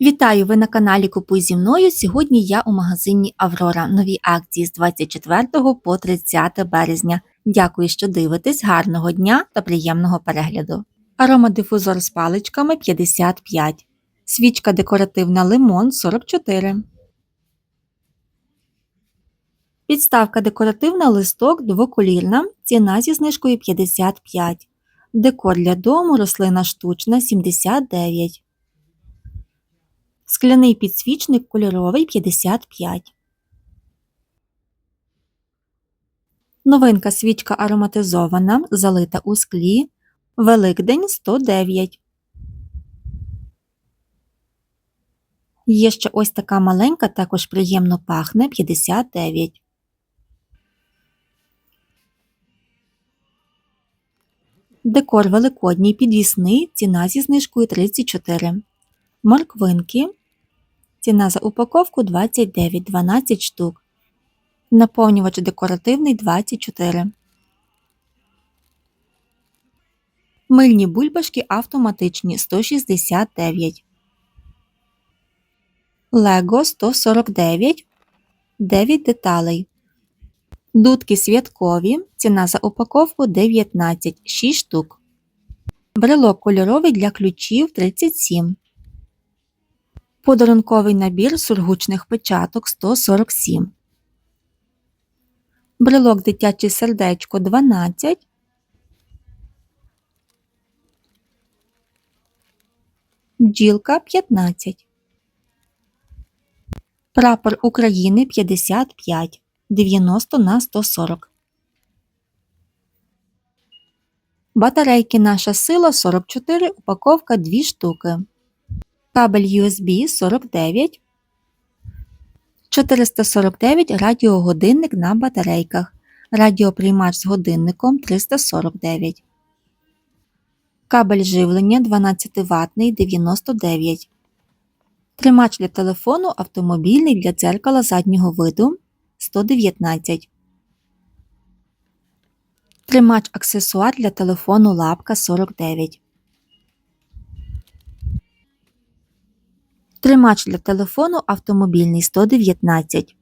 Вітаю! Ви на каналі Купуй зі мною. Сьогодні я у магазині Аврора. Нові акції з 24 по 30 березня. Дякую, що дивитесь. Гарного дня та приємного перегляду. Аромадифузор з паличками 55. Свічка декоративна лимон 44. Підставка декоративна листок двоколірна. Ціна зі знижкою 55. Декор для дому рослина штучна 79. Скляний підсвічник кольоровий 55. Новинка свічка ароматизована, залита у склі. Великдень 109. Є ще ось така маленька, також приємно пахне 59. Декор великодній підвісний, ціна зі знижкою 34. Морквинки. Ціна за упаковку 29, 12 штук. Наповнювач декоративний 24. Мильні бульбашки автоматичні 169. Лего 149. 9 деталей. Дудки святкові. Ціна за упаковку 19, 6 штук. Брелок кольоровий для ключів 37. Подарунковий набір сургучних печаток 147. Брелок дитяче сердечко 12. Бджілка 15. Прапор України 55. 90 на 140. Батарейки Наша сила 44. Упаковка 2 штуки. Кабель USB 49. 449 радіогодинник на батарейках. Радіоприймач з годинником 349. Кабель живлення 12 ватний 99. Тримач для телефону автомобільний для дзеркала заднього виду 119. Тримач аксесуар для телефону лапка 49. Тримач для телефону автомобільний 119.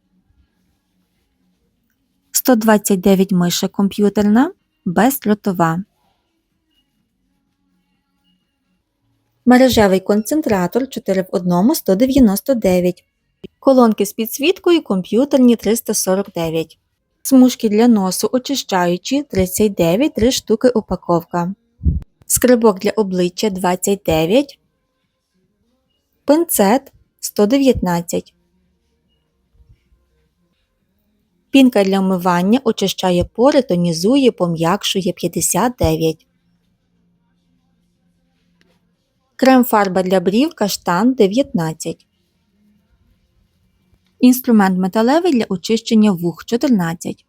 129 миша комп'ютерна бездротова. Мережевий концентратор 4 в 1 199. Колонки з підсвіткою комп'ютерні 349. Смужки для носу очищаючі 39 3 штуки упаковка. Скрибок для обличчя 29. Пинцет 119. Пінка для вмивання очищає пори, тонізує, пом'якшує 59. Крем фарба для брів каштан 19. Інструмент металевий для очищення вух 14.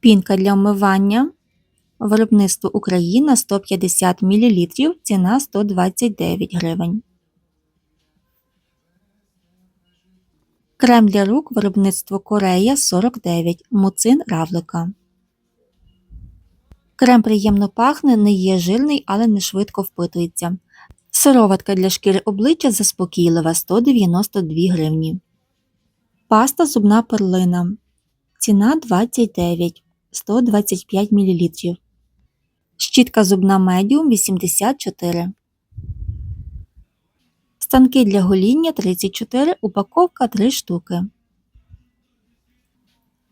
Пінка для вмивання. Виробництво Україна 150 мл. Ціна 129 гривень. Крем для рук. Виробництво Корея 49. Муцин равлика. Крем приємно пахне, не є жирний, але не швидко впитується. Сироватка для шкіри обличчя заспокійлива 192 гривні. Паста зубна перлина. Ціна 29 125 мл. Щітка зубна медіум 84. Станки для гоління 34. Упаковка 3 штуки.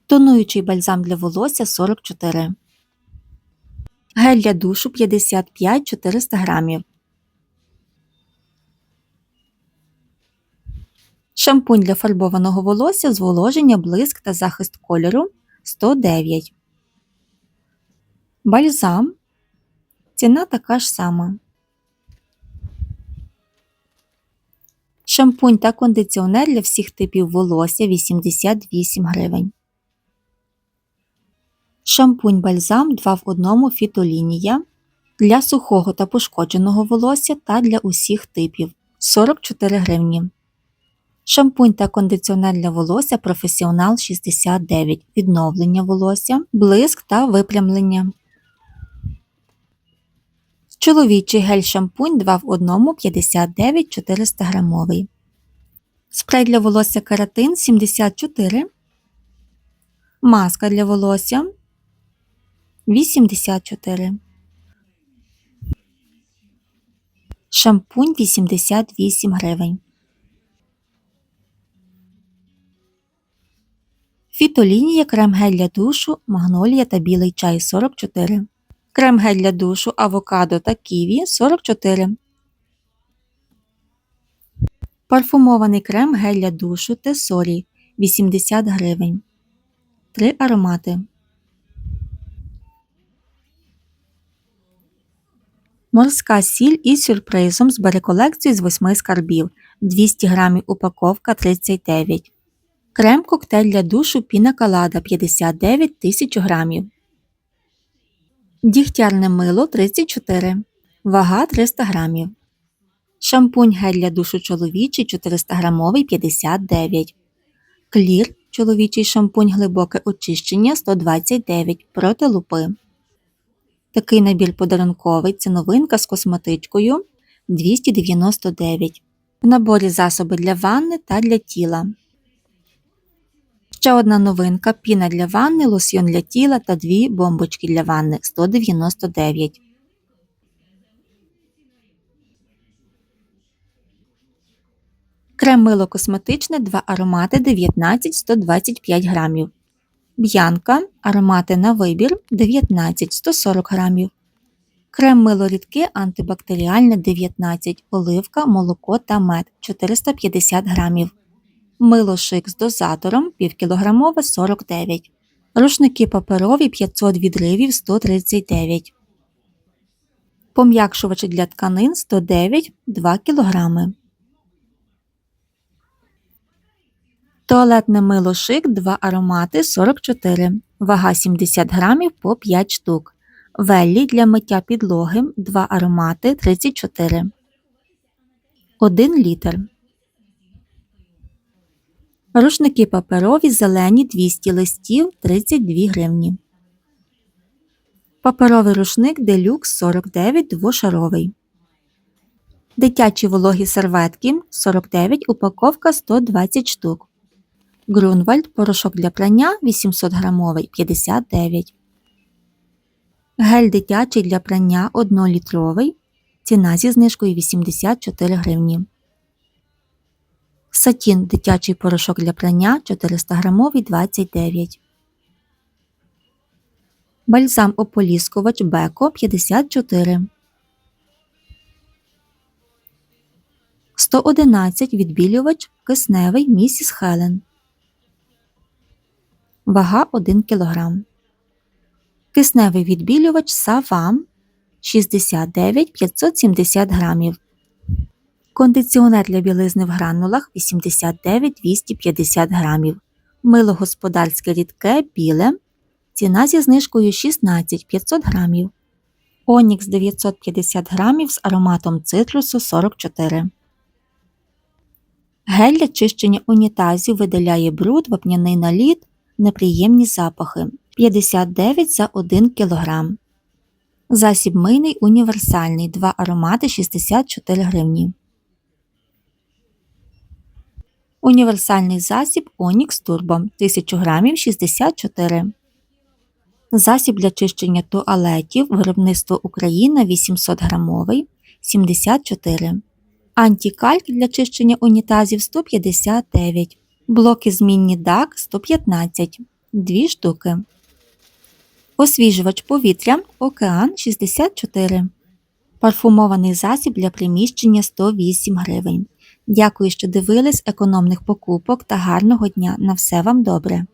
Тонуючий бальзам для волосся 44. Гель для душу 55 400 грамів. Шампунь для фарбованого волосся, зволоження, блиск та захист кольору 109. Бальзам. Ціна така ж сама. Шампунь та кондиціонер для всіх типів волосся 88 гривень. Шампунь бальзам 2 в 1 фітолінія для сухого та пошкодженого волосся та для усіх типів 44 гривні. Шампунь та кондиціонер для волосся професіонал 69, відновлення волосся, блиск та випрямлення Чоловічий гель-шампунь 2 в 1 59 400 грамовий. Спрей для волосся кератин 74. Маска для волосся 84. Шампунь 88 гривень. Фітолінія крем-гель для душу, магнолія та білий чай 44. Крем-гель для душу, авокадо та ківі 44. Парфумований крем-гель для душу Тесорі 80 гривень. Три аромати. Морська сіль із сюрпризом збере колекцію з 8 скарбів. 200 грамів упаковка 39. Крем коктейль для душу Піна Калада 59 тисяч грамів. Дігтярне мило 34. Вага 300 грамів. Шампунь гель для душу чоловічий 400 грамовий 59. Клір чоловічий шампунь глибоке очищення 129 проти лупи. Такий набір подарунковий це новинка з косметичкою 299. В наборі засоби для ванни та для тіла. Ще одна новинка піна для ванни, лосьйон для тіла та дві бомбочки для ванни 199. Крем мило косметичне 2 аромати 19-125 грамів. Б'янка аромати на вибір 19-140 грамів. Крем мило рідке антибактеріальне 19, оливка, молоко та мед 450 грамів. Мило шик з дозатором півкілограмове 49. Рушники паперові 500 відривів 139. Пом'якшувачі для тканин 109 2 кг. Туалетне мило шик 2 аромати 44. Вага 70 грамів по 5 штук. Веллі для миття підлоги 2 аромати 34. 1 літр. Рушники паперові зелені 200 листів 32 гривні. Паперовий рушник делюкс 49 двошаровий. Дитячі вологі серветки 49 упаковка 120 штук. Грунвальд порошок для прання 800 грамовий 59. Гель дитячий для прання 1-літровий. Ціна зі знижкою 84 гривні. Сатін дитячий порошок для прання 400 грамовий 29. Бальзам ополіскувач Беко 54. 111 відбілювач кисневий місіс Хелен. Вага 1 кг. Кисневий відбілювач Савам 69 570 грамів. Кондиціонер для білизни в гранулах 89 250 грамів. Мило господарське рідке біле. Ціна зі знижкою 16 500 грамів. Онікс 950 грамів з ароматом цитрусу 44. Гель для чищення унітазів видаляє бруд, вапняний наліт, неприємні запахи 59 за 1 кг. Засіб мийний універсальний 2 аромати 64 гривні. Універсальний засіб Onyx Turbo 1000 грамів 64. Засіб для чищення туалетів виробництво Україна 800 грамовий 74. Антикальк для чищення унітазів 159. Блоки змінні DAC 115 2 штуки. Освіжувач повітря Океан 64. Парфумований засіб для приміщення 108 гривень. Дякую, що дивились економних покупок та гарного дня. На все вам добре!